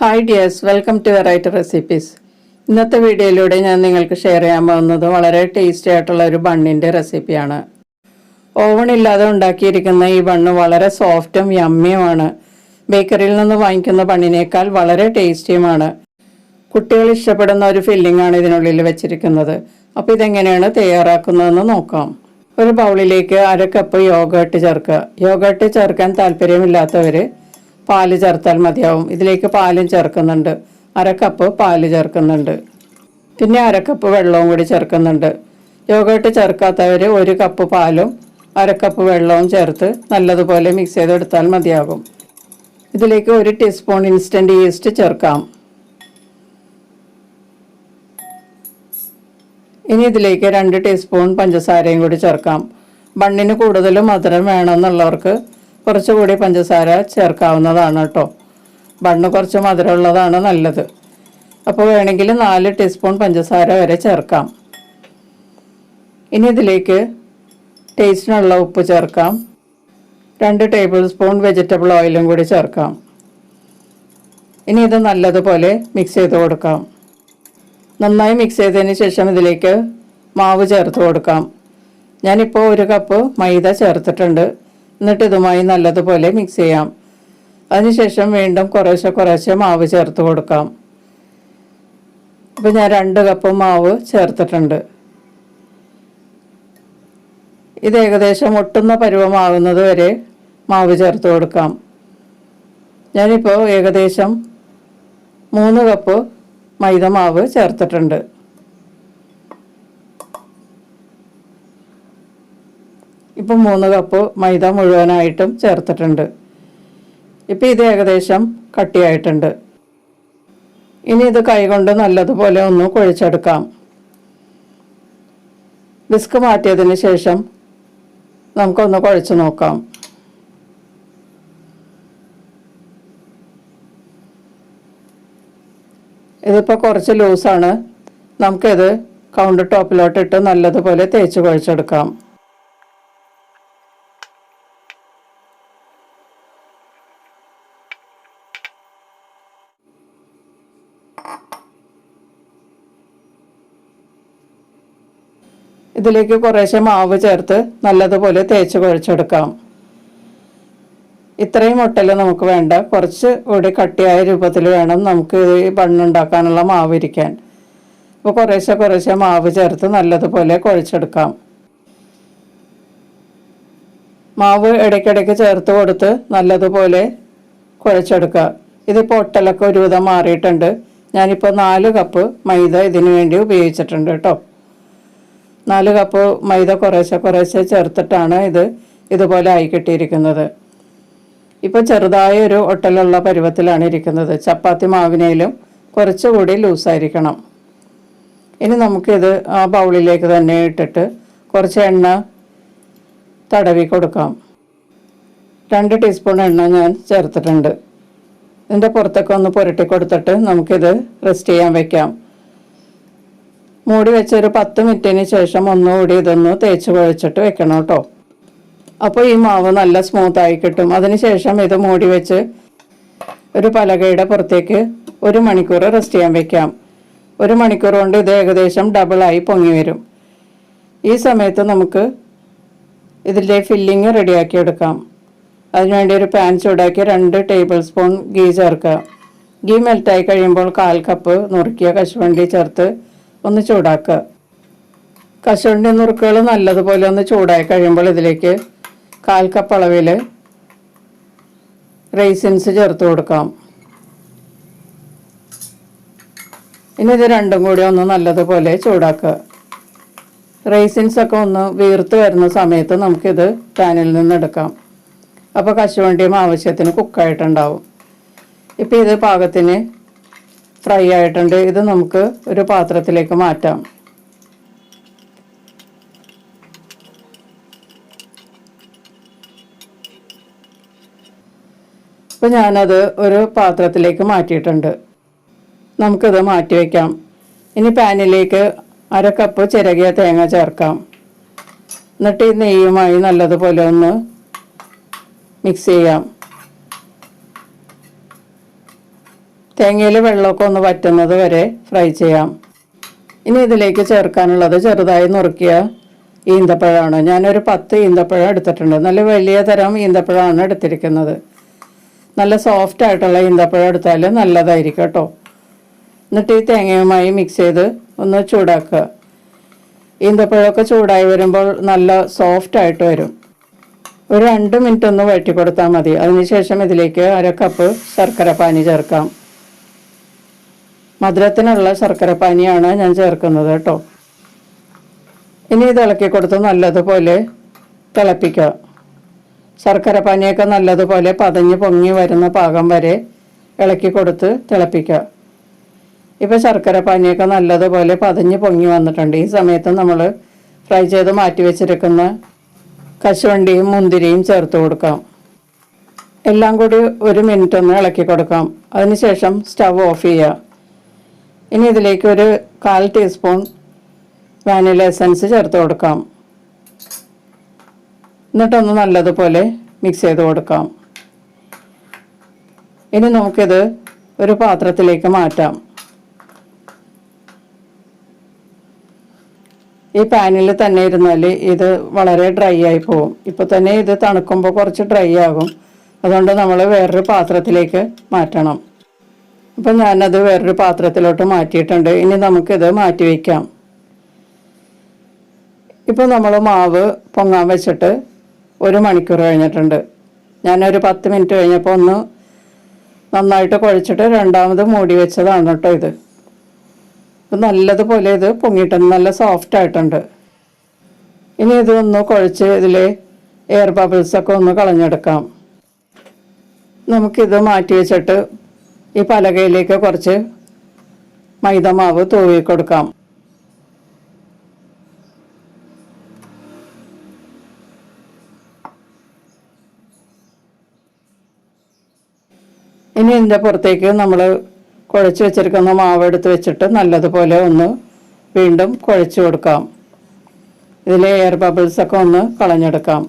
Hi dears welcome to variety recipes ഇന്നത്തെ വീഡിയോയിലൂടെ ഞാൻ നിങ്ങൾക്ക് ഷെയർ ചെയ്യാൻ പോകുന്നത് വളരെ ടേസ്റ്റി ആയിട്ടുള്ള ഒരു ബണ്ണിന്റെ റെസിപ്പിയാണ് ഓവൺ ഇല്ലാതെ ഉണ്ടാക്കിയിരിക്കുന്ന ഈ ബണ്ണ് വളരെ സോഫ്റ്റും യമ്മിയുമാണ് ബേക്കറിയിൽ നിന്ന് വാങ്ങിക്കുന്ന ബണ്ണിനേക്കാൾ വളരെ ടേസ്റ്റിയുമാണ് കുട്ടികൾ ഇഷ്ടപ്പെടുന്ന ഒരു ഫില്ലിംഗ് ആണ് ഇതിനുള്ളിൽ വെച്ചിരിക്കുന്നത്. അപ്പോൾ ഇതെങ്ങനെയാണ് തയ്യാറാക്കുന്നതെന്ന് നോക്കാം. ഒരു ബൗളിലേക്ക് അര കപ്പ് യോഗട്ട് ചേർക്കുക. യോഗട്ട് ചേർക്കാൻ താല്പര്യമില്ലാത്തവർ പാൽ ചേർത്താൽ മതിയാവും. ഇതിലേക്ക് പാലും ചേർക്കുന്നുണ്ട്. അരക്കപ്പ് കപ്പ് പാൽ ചേർക്കുന്നുണ്ട്. പിന്നെ അരക്കപ്പ് കപ്പ് വെള്ളവും കൂടി ചേർക്കുന്നുണ്ട്. യോഗട്ട് ചേർക്കാത്തവർ ഒരു കപ്പ് പാലും അരക്കപ്പ് കപ്പ് വെള്ളവും ചേർത്ത് നല്ലതുപോലെ മിക്സ് ചെയ്തെടുത്താൽ മതിയാകും. ഇതിലേക്ക് ഒരു ടീസ്പൂൺ ഇൻസ്റ്റന്റ് ഈസ്റ്റ് ചേർക്കാം. ഇനി ഇതിലേക്ക് രണ്ട് ടീസ്പൂൺ പഞ്ചസാരയും കൂടി ചേർക്കാം. ബണ്ണിന് കൂടുതൽ മധുരം വേണമെന്നുള്ളവർക്ക് കുറച്ചുകൂടി പഞ്ചസാര ചേർക്കാവുന്നതാണ് കേട്ടോ. ബണ്ണ് കുറച്ച് മധുരമുള്ളതാണ് നല്ലത്. അപ്പോൾ വേണമെങ്കിൽ നാല് ടീസ്പൂൺ പഞ്ചസാര വരെ ചേർക്കാം. ഇനി ഇതിലേക്ക് ടേസ്റ്റിനുള്ള ഉപ്പ് ചേർക്കാം. രണ്ട് ടേബിൾ സ്പൂൺ വെജിറ്റബിൾ ഓയിലും കൂടി ചേർക്കാം. ഇനി ഇത് നല്ലതുപോലെ മിക്സ് ചെയ്ത് കൊടുക്കാം. നന്നായി മിക്സ് ചെയ്തതിന് ശേഷം ഇതിലേക്ക് മാവ് ചേർത്ത് കൊടുക്കാം. ഞാനിപ്പോൾ ഒരു കപ്പ് മൈദ ചേർത്തിട്ടുണ്ട്. എന്നിട്ട് ഇതുമായി നല്ലതുപോലെ മിക്സ് ചെയ്യാം. അതിനുശേഷം വീണ്ടും കുറേശ്ശെ കുറേശ്ശെ മാവ് ചേർത്ത് കൊടുക്കാം. അപ്പോൾ ഞാൻ രണ്ട് കപ്പ് മാവ് ചേർത്തിട്ടുണ്ട്. ഇത് ഏകദേശം ഒട്ടുന്ന പരുവമാകുന്നത് വരെ മാവ് ചേർത്ത് കൊടുക്കാം. ഞാനിപ്പോൾ ഏകദേശം മൂന്ന് കപ്പ് മൈദ മാവ് ചേർത്തിട്ടുണ്ട്. ഇപ്പം മൂന്ന് കപ്പ് മൈദ മുഴുവനായിട്ടും ചേർത്തിട്ടുണ്ട്. ഇപ്പം ഇത് ഏകദേശം കട്ടിയായിട്ടുണ്ട്. ഇനി ഇത് കൈകൊണ്ട് നല്ലതുപോലെ ഒന്ന് കുഴച്ചെടുക്കാം. വിസ്ക് മാറ്റിയതിന് ശേഷം നമുക്കൊന്ന് കുഴച്ച് നോക്കാം. ഇതിപ്പോൾ കുറച്ച് ലൂസാണ് നമുക്കിത് കൗണ്ടർ ടോപ്പിലോട്ടിട്ട് നല്ലതുപോലെ തേച്ച് കുഴച്ചെടുക്കാം. ഇതിലേക്ക് കുറേശ്ശെ മാവ് ചേർത്ത് നല്ലതുപോലെ തേച്ച് കുഴച്ചെടുക്കാം. ഇത്രയും മുട്ടൽ നമുക്ക് വേണ്ട. കുറച്ച് കൂടി കട്ടിയായ രൂപത്തിൽ വേണം നമുക്ക് ഈ ബണ്ണുണ്ടാക്കാനുള്ള മാവ് ഇരിക്കാൻ. അപ്പോൾ കുറേശ്ശെ കുറേശ്ശെ മാവ് ചേർത്ത് നല്ലതുപോലെ കുഴച്ചെടുക്കാം. മാവ് ഇടയ്ക്കിടയ്ക്ക് ചേർത്ത് കൊടുത്ത് നല്ലതുപോലെ കുഴച്ചെടുക്കുക. ഇതിപ്പോൾ ഒട്ടലൊക്കെ ഒരുവിധം മാറിയിട്ടുണ്ട്. ഞാനിപ്പോൾ നാല് കപ്പ് മൈദ ഇതിനു വേണ്ടി ഉപയോഗിച്ചിട്ടുണ്ട് കേട്ടോ. നാല് കപ്പ് മൈദ കുറേശ്ശെ കുറേശ്ശെ ചേർത്തിട്ടാണ് ഇത് ഇതുപോലെ ആയി കിട്ടിയിരിക്കുന്നത്. ഇപ്പോൾ ചെറുതായ ഒരു ഒട്ടലുള്ള പരുവത്തിലാണ് ഇരിക്കുന്നത്. ചപ്പാത്തി മാവിനേലും കുറച്ചുകൂടി ലൂസായിരിക്കണം ഇനി നമുക്കിത് ആ ബൗളിലേക്ക് തന്നെ ഇട്ടിട്ട് കുറച്ച് എണ്ണ തടവി കൊടുക്കാം. രണ്ട് ടീസ്പൂൺ എണ്ണ ഞാൻ ചേർത്തിട്ടുണ്ട്. ഇതിന്റെ പുറത്തൊക്കെ ഒന്ന് പുരട്ടി കൊടുത്തിട്ട് നമുക്കിത് റെസ്റ്റ് ചെയ്യാൻ വെക്കാം. മൂടി വെച്ച് ഒരു പത്ത് മിനിറ്റിന് ശേഷം ഒന്നുകൂടി ഇതൊന്ന് തേച്ച് കുഴച്ചിട്ട് വെക്കണം കേട്ടോ. അപ്പോൾ ഈ മാവ് നല്ല സ്മൂത്ത് ആയി കിട്ടും. അതിനുശേഷം ഇത് മൂടി വെച്ച് ഒരു പലകയുടെ പുറത്തേക്ക് ഒരു മണിക്കൂർ റെസ്റ്റ് ചെയ്യാൻ വെക്കാം. ഒരു മണിക്കൂർ കൊണ്ട് ഇത് ഏകദേശം ഡബിളായി പൊങ്ങി വരും. ഈ സമയത്ത് നമുക്ക് ഇതിന്റെ ഫില്ലിങ് റെഡിയാക്കി എടുക്കാം. അതിനുവേണ്ടി ഒരു പാൻ ചൂടാക്കി രണ്ട് ടേബിൾ സ്പൂൺ ഗീ ചേർക്കുക. ഗീ മെൽറ്റായി കഴിയുമ്പോൾ കാൽ കപ്പ് നുറുക്കിയ കശുവണ്ടി ചേർത്ത് ഒന്ന് ചൂടാക്കുക കശുവണ്ടി നുറുക്കുകൾ നല്ലതുപോലെ ഒന്ന് ചൂടായി കഴിയുമ്പോൾ ഇതിലേക്ക് കാൽ കപ്പ് അളവിൽ റൈസിൻസ് ചേർത്ത് കൊടുക്കാം. ഇനി ഇത് രണ്ടും കൂടി ഒന്ന് നല്ലതുപോലെ ചൂടാക്കുക റൈസിൻസ് ഒക്കെ ഒന്ന് വീർത്ത് വരുന്ന സമയത്ത് നമുക്കിത് പാനിൽ നിന്ന് എടുക്കാം. അപ്പോൾ കശുവണ്ടിയും ആവശ്യത്തിന് കുക്കായിട്ടുണ്ടാവും ഇപ്പോൾ ഇത് പാകത്തിന് ഫ്രൈ ആയിട്ടുണ്ട്. ഇത് നമുക്ക് ഒരു പാത്രത്തിലേക്ക് മാറ്റാം. അപ്പോൾ ഞാനത് ഒരു പാത്രത്തിലേക്ക് മാറ്റിയിട്ടുണ്ട്. നമുക്കിത് മാറ്റി വയ്ക്കാം ഇനി പാനിലേക്ക് അര കപ്പ് ചിരകിയ തേങ്ങ ചേർക്കാം. എന്നിട്ട് ഈ നെയ്യുമായി നല്ലതുപോലെ ഒന്ന് മിക്സ് ചെയ്യാം. തേങ്ങയിൽ വെള്ളമൊക്കെ ഒന്ന് വറ്റുന്നത് വരെ ഫ്രൈ ചെയ്യാം. ഇനി ഇതിലേക്ക് ചേർക്കാനുള്ളത് ചെറുതായി നുറുക്കിയ ഈന്തപ്പഴമാണ് ഞാനൊരു പത്ത് ഈന്തപ്പഴം എടുത്തിട്ടുണ്ട്. നല്ല വലിയ തരം ഈന്തപ്പഴമാണ് എടുത്തിരിക്കുന്നത്. നല്ല സോഫ്റ്റ് ആയിട്ടുള്ള ഈന്തപ്പഴം എടുത്താൽ നല്ലതായിരിക്കും കേട്ടോ. എന്നിട്ട് ഈ തേങ്ങയുമായി മിക്സ് ചെയ്ത് ഒന്ന് ചൂടാക്കുക. ഈന്തപ്പഴമൊക്കെ ചൂടായി വരുമ്പോൾ നല്ല സോഫ്റ്റ് ആയിട്ട് വരും. ഒരു രണ്ട് മിനിറ്റ് ഒന്ന് വഴറ്റി കൊടുത്താൽ മതി അതിനുശേഷം ഇതിലേക്ക് അര കപ്പ് ശർക്കര പാനി ചേർക്കാം. മധുരത്തിനുള്ള ശർക്കര പാനിയാണ് ഞാൻ ചേർക്കുന്നത് കേട്ടോ. ഇനി ഇത് ഇളക്കി കൊടുത്ത് നല്ലതുപോലെ തിളപ്പിക്കുക. ശർക്കര പാനിയൊക്കെ നല്ലതുപോലെ പതഞ്ഞ് പൊങ്ങി വരുന്ന പാകം വരെ ഇളക്കി കൊടുത്ത് തിളപ്പിക്കുക. ഇപ്പോൾ ശർക്കര പാനിയൊക്കെ നല്ലതുപോലെ പതഞ്ഞ് പൊങ്ങി വന്നിട്ടുണ്ട്. ഈ സമയത്ത് നമ്മൾ ഫ്രൈ ചെയ്ത് മാറ്റി വെച്ചിരിക്കുന്ന കശുവണ്ടിയും മുന്തിരിയും ചേർത്ത് കൊടുക്കാം. എല്ലാം കൂടി ഒരു മിനിറ്റ് ഒന്ന് ഇളക്കി കൊടുക്കാം. അതിനുശേഷം സ്റ്റവ് ഓഫ് ചെയ്യുക. ഇനി ഇതിലേക്ക് ഒരു കാൽ ടീസ്പൂൺ വാനില എസൻസ് ചേർത്ത് കൊടുക്കാം. എന്നിട്ടൊന്ന് നല്ലതുപോലെ മിക്സ് ചെയ്ത് കൊടുക്കാം. ഇനി നമുക്കിത് ഒരു പാത്രത്തിലേക്ക് മാറ്റാം. ഈ പാനിൽ തന്നെ ഇരുന്നാൽ ഇത് വളരെ ഡ്രൈ ആയി പോകും ഇപ്പോൾ തന്നെ ഇത് തണുക്കുമ്പോൾ കുറച്ച് ഡ്രൈ ആകും. അതുകൊണ്ട് നമ്മൾ വേറൊരു പാത്രത്തിലേക്ക് മാറ്റണം. അപ്പം ഞാനത് വേറൊരു പാത്രത്തിലോട്ട് മാറ്റിയിട്ടുണ്ട്. ഇനി നമുക്കിത് മാറ്റി വയ്ക്കാം ഇപ്പോൾ നമ്മൾ മാവ് പൊങ്ങാൻ വെച്ചിട്ട് ഒരു മണിക്കൂർ കഴിഞ്ഞിട്ടുണ്ട്. ഞാനൊരു പത്ത് മിനിറ്റ് കഴിഞ്ഞപ്പോൾ ഒന്ന് നന്നായിട്ട് കുഴച്ചിട്ട് രണ്ടാമത് മൂടി വെച്ചതാണ് കേട്ടോ ഇത്. അപ്പം നല്ലതുപോലെ ഇത് പൊങ്ങിയിട്ടുണ്ട്. നല്ല സോഫ്റ്റ് ആയിട്ടുണ്ട്. ഇനി ഇതൊന്ന് കുഴച്ച് ഇതിൽ എയർ ബബിൾസൊക്കെ ഒന്ന് കളഞ്ഞെടുക്കാം. നമുക്കിത് മാറ്റി വെച്ചിട്ട് ഈ പലകയിലേക്ക് കുറച്ച് മൈദ മാവ് തൂവി കൊടുക്കാം ഇനി ഇതിന്റെ പുറത്തേക്ക് നമ്മൾ കുഴച്ച് വെച്ചിരിക്കുന്ന മാവ് എടുത്ത് വെച്ചിട്ട് നല്ലതുപോലെ ഒന്ന് വീണ്ടും കുഴച്ച് കൊടുക്കാം. ഇതിലെ എയർ ബബിൾസൊക്കെ ഒന്ന് കളഞ്ഞെടുക്കാം.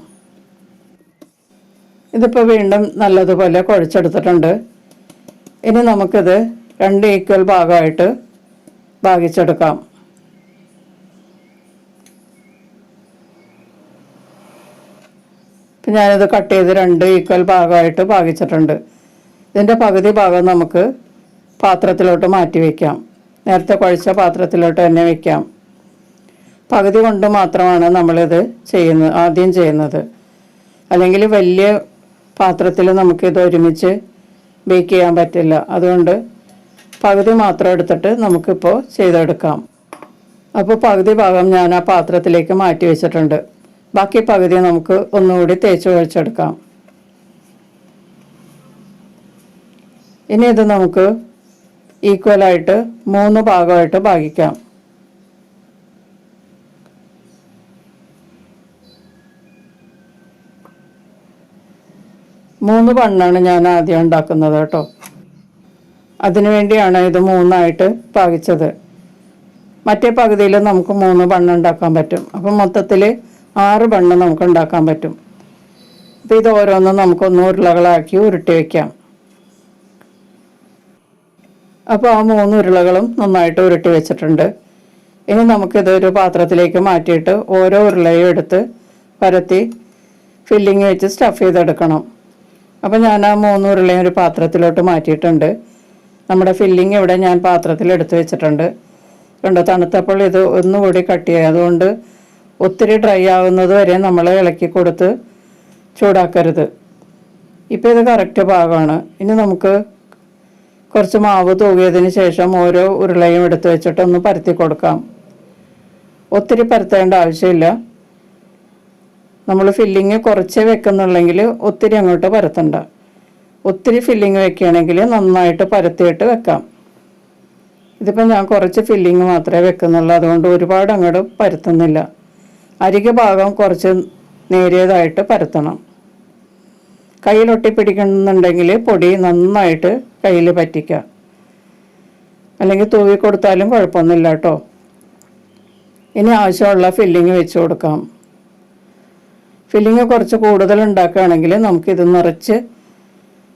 ഇതിപ്പോൾ വീണ്ടും നല്ലതുപോലെ കുഴച്ചെടുത്തിട്ടുണ്ട്. ഇനി നമുക്കിത് രണ്ട് ഈക്വൽ ഭാഗമായിട്ട് ഭാഗിച്ചെടുക്കാം. ഇപ്പം ഞാനിത് കട്ട് ചെയ്ത് രണ്ട് ഈക്വൽ ഭാഗമായിട്ട് ഭാഗിച്ചിട്ടുണ്ട്. ഇതിന്റെ പകുതി ഭാഗം നമുക്ക് പാത്രത്തിലോട്ട് മാറ്റി വയ്ക്കാം നേരത്തെ കുഴച്ച പാത്രത്തിലോട്ട് തന്നെ വയ്ക്കാം പകുതി കൊണ്ട് മാത്രമാണ് നമ്മളിത് ചെയ്യുന്നത് ആദ്യം ചെയ്യുന്നത്. അല്ലെങ്കിൽ വലിയ പാത്രത്തിൽ നമുക്കിത് ഒരുമിച്ച് ബേക്ക് ചെയ്യാൻ പറ്റില്ല. അതുകൊണ്ട് പകുതി മാത്രം എടുത്തിട്ട് നമുക്കിപ്പോൾ ചെയ്തെടുക്കാം. അപ്പോൾ പകുതി ഭാഗം ഞാൻ ആ പാത്രത്തിലേക്ക് മാറ്റി വെച്ചിട്ടുണ്ട്. ബാക്കി പകുതി നമുക്ക് ഒന്നുകൂടി തേച്ച് ഒഴിച്ചെടുക്കാം. ഇനി ഇത് നമുക്ക് ഈക്വലായിട്ട് മൂന്ന് ഭാഗമായിട്ട് ഭാഗിക്കാം. മൂന്ന് ബണ്ണാണ് ഞാൻ ആദ്യം ഉണ്ടാക്കുന്നത് കേട്ടോ. അതിനുവേണ്ടിയാണ് ഇത് മൂന്നായിട്ട് പാകിച്ചത്. മറ്റേ പകുതിയിൽ നമുക്ക് മൂന്ന് ബണ്ണ് ഉണ്ടാക്കാൻ പറ്റും. അപ്പം മൊത്തത്തിൽ ആറ് ബണ്ണ് നമുക്ക് ഉണ്ടാക്കാൻ പറ്റും. അപ്പോൾ ഇത് ഓരോന്നും നമുക്ക് ഒന്ന് ഉരുളകളാക്കി ഉരുട്ടി വയ്ക്കാം അപ്പോൾ ആ മൂന്ന് ഉരുളകളും നന്നായിട്ട് ഉരുട്ടി വെച്ചിട്ടുണ്ട്. ഇനി നമുക്കിത് ഒരു പാത്രത്തിലേക്ക് മാറ്റിയിട്ട് ഓരോ ഉരുളയും എടുത്ത് പരത്തി ഫില്ലിങ് വെച്ച് സ്റ്റഫ് ചെയ്തെടുക്കണം. അപ്പോൾ ഞാൻ ആ മൂന്ന് ഉരുളയും ഒരു പാത്രത്തിലോട്ട് മാറ്റിയിട്ടുണ്ട്. നമ്മുടെ ഫില്ലിംഗ് ഇവിടെ ഞാൻ പാത്രത്തിൽ എടുത്തു വെച്ചിട്ടുണ്ട്. കണ്ടോ തണുത്തപ്പോൾ ഇത് ഒന്നുകൂടി കട്ടിയായി അതുകൊണ്ട് ഒത്തിരി ഡ്രൈ ആവുന്നത് വരെ നമ്മൾ ഇളക്കി കൊടുത്ത് ചൂടാക്കരുത്. ഇപ്പോൾ ഇത് കറക്റ്റ് ഭാഗമാണ് ഇനി നമുക്ക് കുറച്ച് മാവ് തൂകിയതിന് ശേഷം ഓരോ ഉരുളയും എടുത്തു വെച്ചിട്ട് ഒന്ന് പരത്തി കൊടുക്കാം. ഒത്തിരി പരത്തേണ്ട ആവശ്യമില്ല. നമ്മൾ ഫില്ലിങ് കുറച്ചേ വെക്കുന്നുണ്ടെങ്കിൽ ഒത്തിരി അങ്ങോട്ട് പരത്തണ്ട. ഒത്തിരി ഫില്ലിങ് വെക്കുകയാണെങ്കിൽ നന്നായിട്ട് പരത്തിയിട്ട് വെക്കാം. ഇതിപ്പോൾ ഞാൻ കുറച്ച് ഫില്ലിങ് മാത്രമേ വെക്കുന്നുള്ളൂ. അതുകൊണ്ട് ഒരുപാട് അങ്ങോട്ട് പരത്തുന്നില്ല. അരിക ഭാഗം കുറച്ച് നേരിയതായിട്ട് പരത്തണം. കയ്യിലൊട്ടി പിടിക്കുന്നുണ്ടെങ്കിൽ പൊടി നന്നായിട്ട് കയ്യിൽ പറ്റിക്കുക അല്ലെങ്കിൽ തൂവി കൊടുത്താലും കുഴപ്പമൊന്നുമില്ല കേട്ടോ. ഇനി ആവശ്യമുള്ള ഫില്ലിങ് വെച്ച് കൊടുക്കാം. ഫില്ലിങ് കുറച്ച് കൂടുതൽ ഉണ്ടാക്കുകയാണെങ്കിൽ നമുക്കിത് നിറച്ച്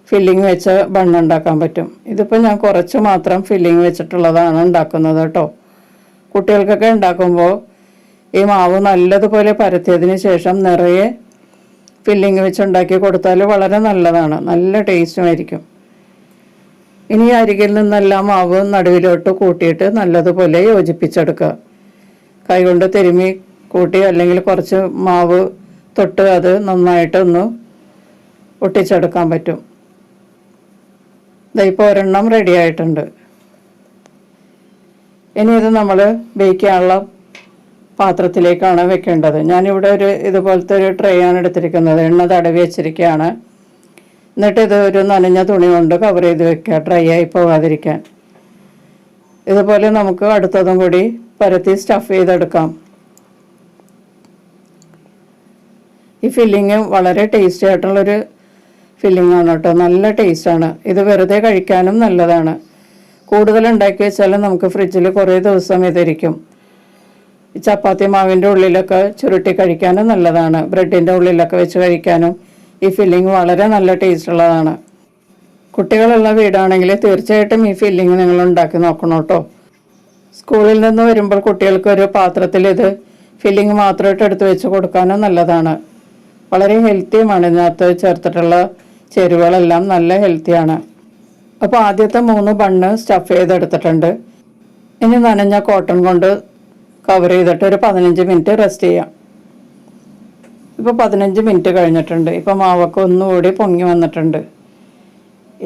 ഫില്ലിങ് വെച്ച ബണ്ണ് ഉണ്ടാക്കാൻ പറ്റും. ഇതിപ്പോൾ ഞാൻ കുറച്ച് മാത്രം ഫില്ലിങ് വെച്ചിട്ടുള്ളതാണ് ഉണ്ടാക്കുന്നത് കേട്ടോ. കുട്ടികൾക്കൊക്കെ ഉണ്ടാക്കുമ്പോൾ ഈ മാവ് നല്ലതുപോലെ പരത്തിയതിന് ശേഷം നിറയെ ഫില്ലിങ് വെച്ച് ഉണ്ടാക്കി കൊടുത്താൽ വളരെ നല്ലതാണ്. നല്ല ടേസ്റ്റുമായിരിക്കും ഇനി അരികിൽ നിന്നെല്ലാം മാവ് നടുവിലോട്ട് കൂട്ടിയിട്ട് നല്ലതുപോലെ യോജിപ്പിച്ചെടുക്കുക. കൈകൊണ്ട് തിരുമി കൂട്ടി അല്ലെങ്കിൽ കുറച്ച് മാവ് തൊട്ട് അത് നന്നായിട്ടൊന്ന് ഒട്ടിച്ചെടുക്കാൻ പറ്റും. ഇതിപ്പോൾ ഒരെണ്ണം റെഡി ആയിട്ടുണ്ട്. ഇനി ഇത് നമ്മൾ ബേക്ക് ചെയ്യാനുള്ള പാത്രത്തിലേക്കാണ് വെക്കേണ്ടത്. ഞാനിവിടെ ഒരു ഇതുപോലത്തെ ഒരു ട്രേ ആണ് എടുത്തിരിക്കുന്നത്. എണ്ണ തടവി വെച്ചിരിക്കുകയാണ്. എന്നിട്ട് ഇത് ഒരു നനഞ്ഞ തുണി കൊണ്ട് കവർ ചെയ്ത് വെക്കുക ഡ്രൈ ആയി പോകാതിരിക്കാൻ. ഇതുപോലെ നമുക്ക് അടുത്തതും കൂടി പരത്തി സ്റ്റഫ് ചെയ്തെടുക്കാം. ഈ ഫില്ലിങ് വളരെ ടേസ്റ്റി ആയിട്ടുള്ളൊരു ഫില്ലിംഗ് ആണ് കേട്ടോ. നല്ല ടേസ്റ്റാണ് ഇത് വെറുതെ കഴിക്കാനും നല്ലതാണ്. കൂടുതൽ ഉണ്ടാക്കി വെച്ചാൽ നമുക്ക് ഫ്രിഡ്ജിൽ കുറേ ദിവസം ഇതിരിക്കും. ചപ്പാത്തി മാവിന്റെ ഉള്ളിലൊക്കെ ചുരുട്ടി കഴിക്കാനും നല്ലതാണ്. ബ്രെഡിന്റെ ഉള്ളിലൊക്കെ വെച്ച് കഴിക്കാനും ഈ ഫില്ലിംഗ് വളരെ നല്ല ടേസ്റ്റ് ഉള്ളതാണ്. കുട്ടികളുള്ള വീടാണെങ്കിൽ തീർച്ചയായിട്ടും ഈ ഫില്ലിംഗ് നിങ്ങൾ ഉണ്ടാക്കി നോക്കണം കേട്ടോ. സ്കൂളിൽ നിന്ന് വരുമ്പോൾ കുട്ടികൾക്ക് ഒരു പാത്രത്തിൽ ഇത് ഫില്ലിംഗ് മാത്രമായിട്ട് എടുത്ത് വെച്ച് കൊടുക്കാനും നല്ലതാണ്. വളരെ ഹെൽത്തിയുമാണ് ഇതിനകത്ത് ചേർത്തിട്ടുള്ള ചേരുവകളെല്ലാം നല്ല ഹെൽത്തിയാണ് അപ്പോൾ ആദ്യത്തെ മൂന്ന് ബണ്ണ് സ്റ്റഫ് ചെയ്തെടുത്തിട്ടുണ്ട്. ഇനി നനഞ്ഞ കോട്ടൺ കൊണ്ട് കവർ ചെയ്തിട്ട് ഒരു പതിനഞ്ച് മിനിറ്റ് റെസ്റ്റ് ചെയ്യാം. ഇപ്പോൾ പതിനഞ്ച് മിനിറ്റ് കഴിഞ്ഞിട്ടുണ്ട്. ഇപ്പോൾ മാവൊക്കെ ഒന്നുകൂടി പൊങ്ങി വന്നിട്ടുണ്ട്.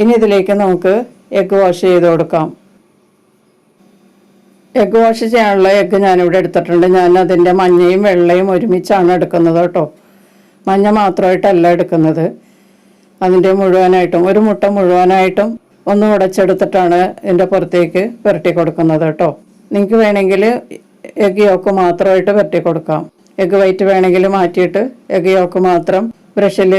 ഇനി ഇതിലേക്ക് നമുക്ക് എഗ്ഗ് വാഷ് ചെയ്ത് കൊടുക്കാം. എഗ്ഗ് വാഷ് ചെയ്യാനുള്ള എഗ്ഗ് ഞാനിവിടെ എടുത്തിട്ടുണ്ട്. ഞാൻ അതിന്റെ മഞ്ഞയും വെള്ളയും ഒരുമിച്ചാണ് എടുക്കുന്നത് കേട്ടോ. മഞ്ഞ മാത്രമായിട്ടല്ല എടുക്കുന്നത്. അതിന്റെ മുഴുവനായിട്ടും ഒരു മുട്ട മുഴുവനായിട്ടും ഒന്ന് ഉടച്ചെടുത്തിട്ടാണ് ഇതിന്റെ പുറത്തേക്ക് പുരട്ടി കൊടുക്കുന്നത് കേട്ടോ. നിങ്ങൾക്ക് വേണമെങ്കിൽ എഗ് യോക്ക് മാത്രമായിട്ട് പുരട്ടി കൊടുക്കാം. എഗ് വൈറ്റ് വേണമെങ്കിൽ മാറ്റിയിട്ട് എഗ് യോക്ക് മാത്രം ബ്രഷിൽ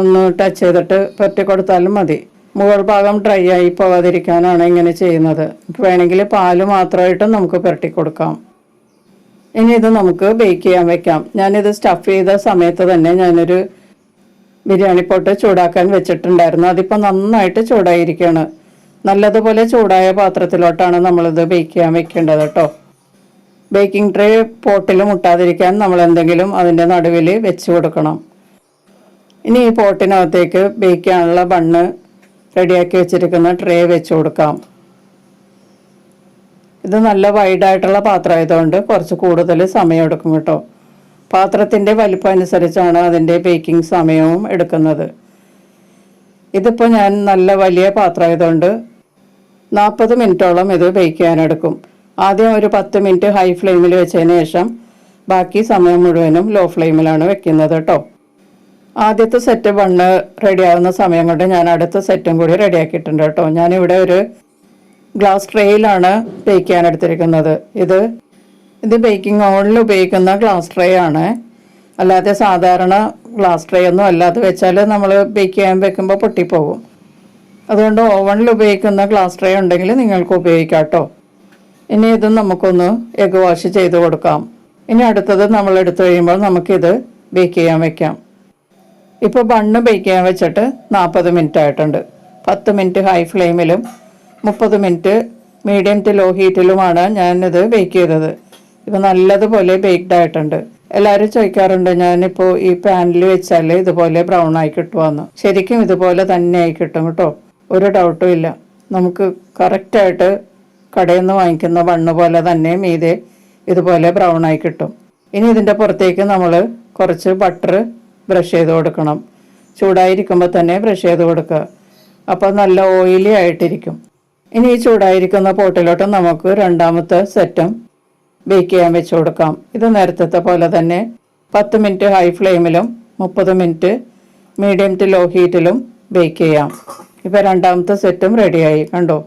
ഒന്ന് ടച്ച് ചെയ്തിട്ട് പുരട്ടി കൊടുത്താലും മതി. മുകൾ ഭാഗം ഡ്രൈ ആയി പോവാതിരിക്കാനാണ് ഇങ്ങനെ ചെയ്യുന്നത്. വേണമെങ്കിൽ പാൽ മാത്രമായിട്ടും നമുക്ക് പുരട്ടി കൊടുക്കാം. ഇനി ഇത് നമുക്ക് ബേക്ക് ചെയ്യാൻ വെക്കാം. ഞാനിത് സ്റ്റഫ് ചെയ്ത സമയത്ത് തന്നെ ഞാനൊരു ബിരിയാണി പോട്ട് ചൂടാക്കാൻ വെച്ചിട്ടുണ്ടായിരുന്നു. അതിപ്പോൾ നന്നായിട്ട് ചൂടായിരിക്കുകയാണ് നല്ലതുപോലെ ചൂടായ പാത്രത്തിലോട്ടാണ് നമ്മളിത് ബേക്ക് ചെയ്യാൻ വെക്കേണ്ടത് കേട്ടോ ബേക്കിംഗ് ട്രേ പോട്ടിൽ മുട്ടാതിരിക്കാൻ നമ്മൾ എന്തെങ്കിലും അതിന്റെ നടുവിൽ വെച്ച് കൊടുക്കണം. ഇനി ഈ പോട്ടിനകത്തേക്ക് ബേക്ക് ചെയ്യാനുള്ള ബണ്ണ് റെഡിയാക്കി വെച്ചിരിക്കുന്ന ട്രേ വെച്ച് കൊടുക്കാം. ഇത് നല്ല വൈഡായിട്ടുള്ള പാത്രമായതുകൊണ്ട് കുറച്ച് കൂടുതൽ സമയം എടുക്കും കേട്ടോ. പാത്രത്തിന്റെ വലിപ്പം അനുസരിച്ചാണ് അതിന്റെ ബേക്കിംഗ് സമയവും എടുക്കുന്നത്. ഇതിപ്പോൾ ഞാൻ നല്ല വലിയ പാത്രമായതുകൊണ്ട് നാൽപ്പത് മിനിറ്റോളം ഇത് ബേക്ക് ചെയ്യാനെടുക്കും. ആദ്യം ഒരു പത്ത് മിനിറ്റ് ഹൈ ഫ്ലെയിമിൽ വെച്ചതിന് ശേഷം ബാക്കി സമയം മുഴുവനും ലോ ഫ്ലെയിമിലാണ് വെക്കുന്നത് കേട്ടോ. ആദ്യത്തെ സെറ്റ് ബണ്ണ് റെഡിയാവുന്ന സമയം കൊണ്ട് ഞാൻ അടുത്ത സെറ്റും കൂടി റെഡിയാക്കിയിട്ടുണ്ട് കേട്ടോ. ഞാനിവിടെ ഒരു ഗ്ലാസ് ട്രേയിലാണ് ബേക്ക് ചെയ്യാൻ എടുത്തിരിക്കുന്നത്. ഇത് ഇത് ബേക്കിംഗ് ഓവനിൽ ഉപയോഗിക്കുന്ന ഗ്ലാസ് ട്രേ ആണ്. അല്ലാതെ സാധാരണ ഗ്ലാസ് ട്രേ ഒന്നും അല്ലാതെ വെച്ചാൽ നമ്മൾ ബേക്ക് ചെയ്യാൻ വെക്കുമ്പോൾ പൊട്ടിപ്പോകും. അതുകൊണ്ട് ഓവണിൽ ഉപയോഗിക്കുന്ന ഗ്ലാസ് ട്രേ ഉണ്ടെങ്കിൽ നിങ്ങൾക്ക് ഉപയോഗിക്കാം കേട്ടോ ഇനി ഇത് നമുക്കൊന്ന് എഗ് വാഷ് ചെയ്ത് കൊടുക്കാം. ഇനി അടുത്തത് നമ്മൾ എടുത്തു കഴിയുമ്പോൾ നമുക്കിത് ബേക്ക് ചെയ്യാൻ വെക്കാം. ഇപ്പോൾ ബണ്ണ് ബേക്ക് ചെയ്യാൻ വെച്ചിട്ട് നാൽപ്പത് മിനിറ്റ് ആയിട്ടുണ്ട്. പത്ത് മിനിറ്റ് ഹൈ ഫ്ലെയിമിലും മുപ്പത് മിനിറ്റ് മീഡിയം ടു ലോ ഹീറ്റിലുമാണ് ഞാനിത് ബേക്ക് ചെയ്തത്. ഇപ്പോൾ നല്ലതുപോലെ ബേക്ക്ഡ് ആയിട്ടുണ്ട്. എല്ലാവരും ചോദിക്കാറുണ്ട് ഞാനിപ്പോൾ ഈ പാനിൽ വെച്ചാൽ ഇതുപോലെ ബ്രൗൺ ആയി കിട്ടുമെന്ന് ശരിക്കും ഇതുപോലെ തന്നെ ആയി കിട്ടും കേട്ടോ. ഒരു ഡൗട്ടും ഇല്ല. നമുക്ക് കറക്റ്റായിട്ട് കടയിൽ നിന്ന് വാങ്ങിക്കുന്ന ബണ്ണ് പോലെ തന്നെ മീതെ ഇതുപോലെ ബ്രൗൺ ആയി കിട്ടും. ഇനി ഇതിന്റെ പുറത്തേക്ക് നമ്മൾ കുറച്ച് ബട്ടർ ബ്രഷ് ചെയ്ത് കൊടുക്കണം. ചൂടായിരിക്കുമ്പോൾ തന്നെ ബ്രഷ് ചെയ്ത് കൊടുക്കുക. അപ്പോൾ നല്ല ഓയിലി ആയിട്ടിരിക്കും. ഇനി ഈ ചൂടായിരിക്കുന്ന പോട്ടിലോട്ട് നമുക്ക് രണ്ടാമത്തെ സെറ്റും ബേക്ക് ചെയ്യാൻ വെച്ച് കൊടുക്കാം. ഇത് നേരത്തെ പോലെ തന്നെ പത്ത് മിനിറ്റ് ഹൈ ഫ്ലെയിമിലും മുപ്പത് മിനിറ്റ് മീഡിയം ടു ലോ ഹീറ്റിലും ബേക്ക് ചെയ്യാം. ഇപ്പോൾ രണ്ടാമത്തെ സെറ്റും റെഡിയായി കണ്ടോ?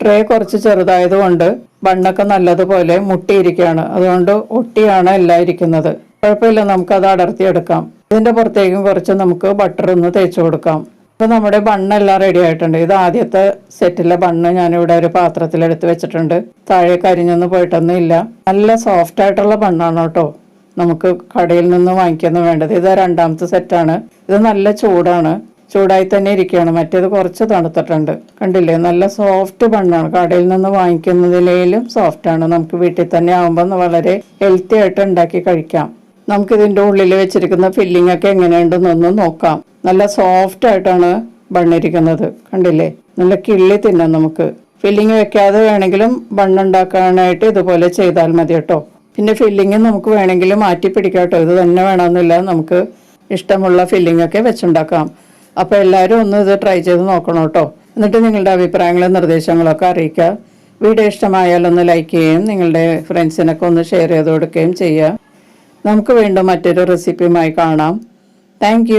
ട്രേ കുറച്ച് ചെറുതായതുകൊണ്ട് ബണ്ണൊക്കെ നല്ലതുപോലെ മുട്ടിയിരിക്കുകയാണ്. അതുകൊണ്ട് ഒട്ടിയാണ് എല്ലാം ഇരിക്കുന്നത്. കുഴപ്പമില്ല നമുക്കത് അടർത്തിയെടുക്കാം. ഇതിന്റെ പുറത്തേക്കും കുറച്ച് നമുക്ക് ബട്ടർ ഒന്ന് തേച്ച് കൊടുക്കാം. ഇപ്പൊ നമ്മുടെ ബണ്ണെല്ലാം റെഡി ആയിട്ടുണ്ട്. ഇത് ആദ്യത്തെ സെറ്റിലെ ബണ്ണ് ഞാനിവിടെ ഒരു പാത്രത്തിൽ എടുത്ത് വെച്ചിട്ടുണ്ട്. താഴെ കരിഞ്ഞൊന്നും പോയിട്ടൊന്നും ഇല്ല. നല്ല സോഫ്റ്റ് ആയിട്ടുള്ള ബണ്ണാണ് കേട്ടോ. നമുക്ക് കടയിൽ നിന്ന് വാങ്ങിക്കുന്നു വേണ്ടത്. ഇത് രണ്ടാമത്തെ സെറ്റാണ് ഇത് നല്ല ചൂടാണ്. ചൂടായി തന്നെ ഇരിക്കുകയാണ്. മറ്റേത് കുറച്ച് തണുത്തിട്ടുണ്ട്. കണ്ടില്ലേ? നല്ല സോഫ്റ്റ് ബണ്ണാണ്. കടയിൽ നിന്ന് വാങ്ങിക്കുന്നതിലേലും സോഫ്റ്റാണ് നമുക്ക് വീട്ടിൽ തന്നെ ആകുമ്പോൾ വളരെ ഹെൽത്തി ആയിട്ട് ഉണ്ടാക്കി കഴിക്കാം. നമുക്ക് ഇതിന്റെ ഉള്ളിൽ വെച്ചിരിക്കുന്ന ഫില്ലിംഗ് ഒക്കെ എങ്ങനെയുണ്ടെന്നൊന്ന് നോക്കാം. നല്ല സോഫ്റ്റ് ആയിട്ടാണ് ബണ്ണിരിക്കുന്നത്. കണ്ടില്ലേ? നല്ല കിള്ളി തിന്നാം നമുക്ക്. ഫില്ലിങ് വെക്കാതെ വേണമെങ്കിലും ബണ്ണുണ്ടാക്കാനായിട്ട് ഇതുപോലെ ചെയ്താൽ മതി കേട്ടോ. പിന്നെ ഫില്ലിങ് നമുക്ക് വേണമെങ്കിൽ മാറ്റി പിടിക്കാം കേട്ടോ. ഇത് തന്നെ വേണമെന്നില്ല. നമുക്ക് ഇഷ്ടമുള്ള ഫില്ലിംഗ് ഒക്കെ വെച്ചുണ്ടാക്കാം. അപ്പോൾ എല്ലാവരും ഒന്ന് ഇത് ട്രൈ ചെയ്ത് നോക്കണം കേട്ടോ. എന്നിട്ട് നിങ്ങളുടെ അഭിപ്രായങ്ങളും നിർദ്ദേശങ്ങളൊക്കെ അറിയിക്കുക. വീഡിയോ ഇഷ്ടമായാലൊന്ന് ലൈക്ക് ചെയ്യുകയും നിങ്ങളുടെ ഫ്രണ്ട്സിനൊക്കെ ഒന്ന് ഷെയർ ചെയ്ത് കൊടുക്കുകയും ചെയ്യുക. നമുക്ക് വീണ്ടും മറ്റൊരു റെസിപ്പിയുമായി കാണാം. താങ്ക്